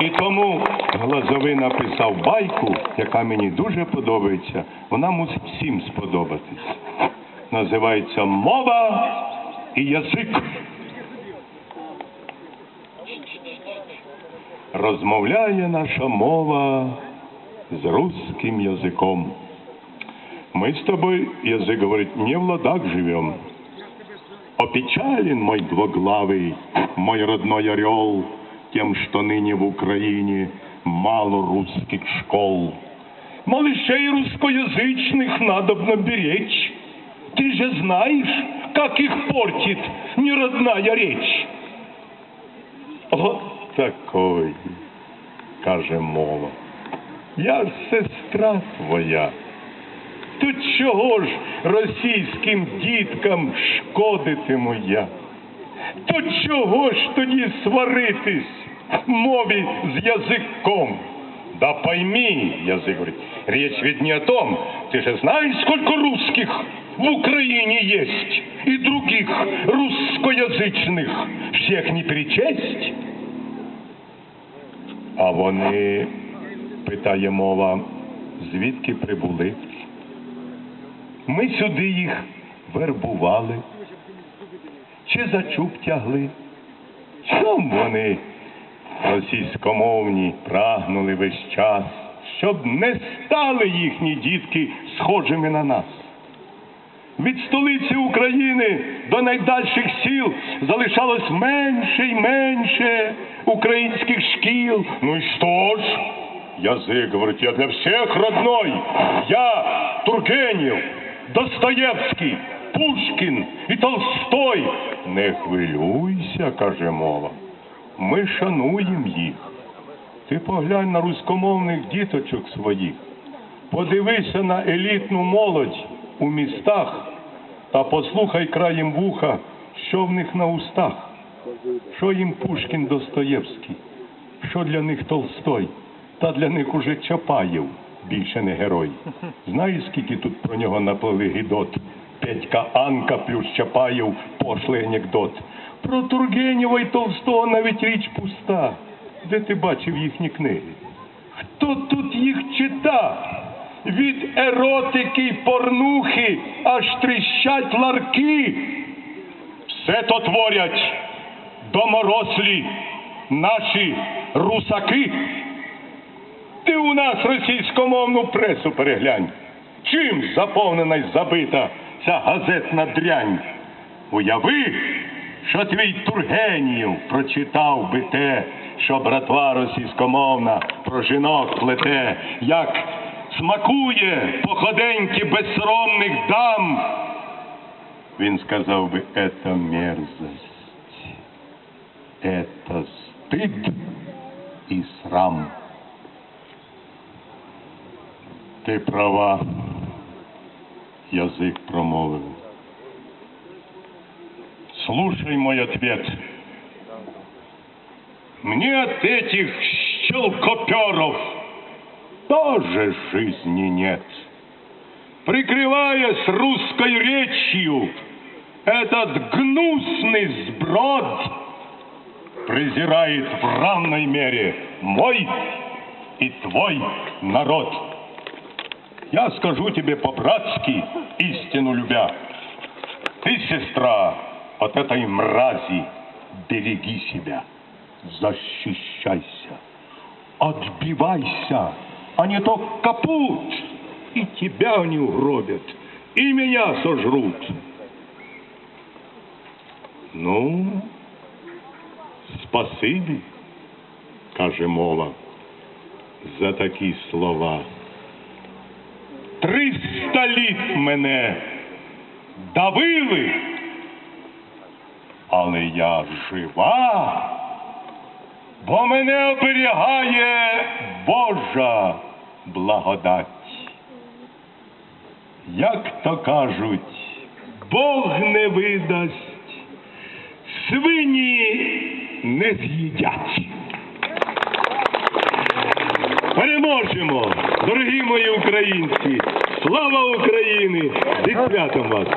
І тому Глазовий написав байку, яка мені дуже подобається. Вона мусить всім сподобатись. Називається Мова і язик. Розмовляє наша мова з русским язиком. Мы с тобой, язык говорит, не в ладах живем. Опечален мой двоглавый, мой родной орел, тем, что ныне в Украине мало русских школ. Малышей русскоязычных надобно беречь. Ты же знаешь, как их портит неродная речь. От такой, каже мова. Я ж сестра твоя. То чого ж російським діткам шкодитиму я? То чого ж тоді сваритись мові з язиком? Да пойми, язык говорит, речь ведь не о том. Ты же знаешь, сколько русских в Украине есть и других русскоязычных. Всех не перечесть. А вони, питає мова, звідки прибули? Ми сюди їх вербували, чи за чуб тягли. Чом вони російськомовні прагнули весь час, щоб не стали їхні дітки схожими на нас. Від столиці України до найдальших сіл залишалось менше й менше українських шкіл. Ну і що ж? Язик говорить, я для всіх родной. Я Тургенєв, Достоєвський, Пушкін і Толстой. Не хвилюйся, каже мова. Ми шануємо їх. Ти поглянь на руськомовних діточок своїх. Подивися на елітну молодь у містах та послухай краєм вуха, що в них на устах. Що їм Пушкін Достоєвський, що для них Толстой, та для них уже Чапаєв більше не герой. Знаєш, скільки тут про нього наплили гідот? Петька Анка плюс Чапаєв пошлий анекдот. Про Тургенєва й Толстого навіть річ пуста. Де ти бачив їхні книги? Хто тут їх читав? Від еротики й порнухи аж тріщать ларки. Все то творять доморослі наші русаки. Ти у нас російськомовну пресу переглянь. Чим заповнена й забита ця газетна дрянь? Уяви, що твій Тургенів прочитав би те, що братва російськомовна про жінок плете, як смакує походеньки безсоромних дам. Він сказав би, это мерзость, это стыд і срам. Ти права, Язик промовив. Слушай мой ответ. Мне от этих щелкоперов тоже жизни нет. Прикрываясь русской речью, этот гнусный сброд презирает в равной мере мой и твой народ. Я скажу тебе по-братски, истину любя. Ты, сестра, от этой мрази береги себя, защищайся, отбивайся, а не то капут, и тебя они угробят, и меня сожрут. Ну, спасибі, каже мова, за такі слова. Триста літ мене давили, але я жива, бо мене оберігає Божа благодать. Як то кажуть, Бог не видасть, свині не з'їдять. Переможемо, дорогі мої українці! Слава Україні! І святом вас!